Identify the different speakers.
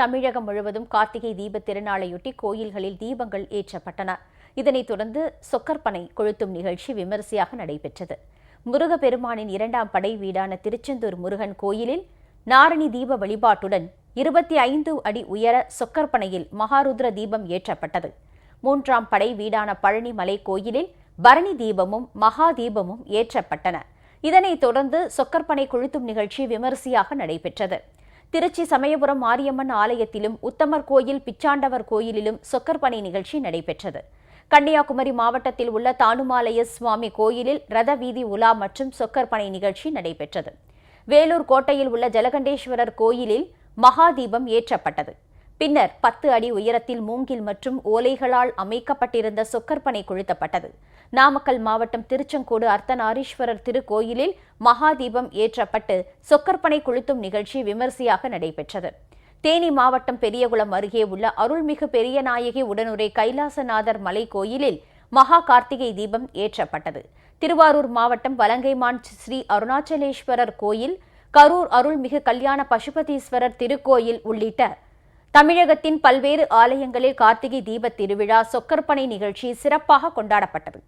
Speaker 1: தமிழகம் முழுவதும் கார்த்திகை தீப திருநாளையொட்டி கோயில்களில் தீபங்கள் ஏற்றப்பட்டன. இதனைத் தொடர்ந்து சொக்கற்பனை கொளுத்தும் நிகழ்ச்சி விமரிசையாக நடைபெற்றது. முருகப்பெருமானின் இரண்டாம் படை வீடான திருச்செந்தூர் முருகன் கோயிலில் நாரணி தீப வழிபாட்டுடன் இருபத்தி ஐந்து அடி உயர சொக்கற்பனையில் மகாருத்ர தீபம் ஏற்றப்பட்டது. மூன்றாம் படை வீடான பழனி மலை கோயிலில் பரணி தீபமும் மகா தீபமும் ஏற்றப்பட்டன. இதனைத் தொடர்ந்து சொக்கற்பனை கொளுத்தும் நிகழ்ச்சி விமரிசையாக நடைபெற்றது. திருச்சி சமயபுரம் மாரியம்மன் ஆலயத்திலும் உத்தமர் கோயில் பிச்சாண்டவர் கோயிலிலும் சொக்கர்பனை நிகழ்ச்சி நடைபெற்றது. கன்னியாகுமரி மாவட்டத்தில் உள்ள தானுமாலய சுவாமி கோயிலில் ரத வீதி உலா மற்றும் சொக்கர்பனை நிகழ்ச்சி நடைபெற்றது. வேலூர் கோட்டையில் உள்ள ஜலகண்டேஸ்வரர் கோயிலில் மகாதீபம் ஏற்றப்பட்டது. பின்னர் பத்து அடி உயரத்தில் மூங்கில் மற்றும் ஓலைகளால் அமைக்கப்பட்டிருந்த சொக்கற்பனை கொளுத்தப்பட்டது. நாமக்கல் மாவட்டம் திருச்செங்கோடு அர்த்தநாரீஸ்வரர் திருக்கோயிலில் மகாதீபம் ஏற்றப்பட்டு சொக்கற்பனை கொளுத்தும் நிகழ்ச்சி விமரிசையாக நடைபெற்றது. தேனி மாவட்டம் பெரியகுளம் அருகே உள்ள அருள்மிகு பெரியநாயகி உடனுரை கைலாசநாதர் மலை கோயிலில் மகா கார்த்திகை தீபம் ஏற்றப்பட்டது. திருவாரூர் மாவட்டம் வலங்கைமான் ஸ்ரீ அருணாச்சலேஸ்வரர் கோயில் கரூர் அருள்மிகு கல்யாண பசுபதீஸ்வரர் திருக்கோயில் உள்ளிட்ட தமிழகத்தின் பல்வேறு ஆலயங்களில் கார்த்திகை தீபத் திருவிழா சொக்கற்பனை நிகழ்ச்சி சிறப்பாக கொண்டாடப்பட்டது.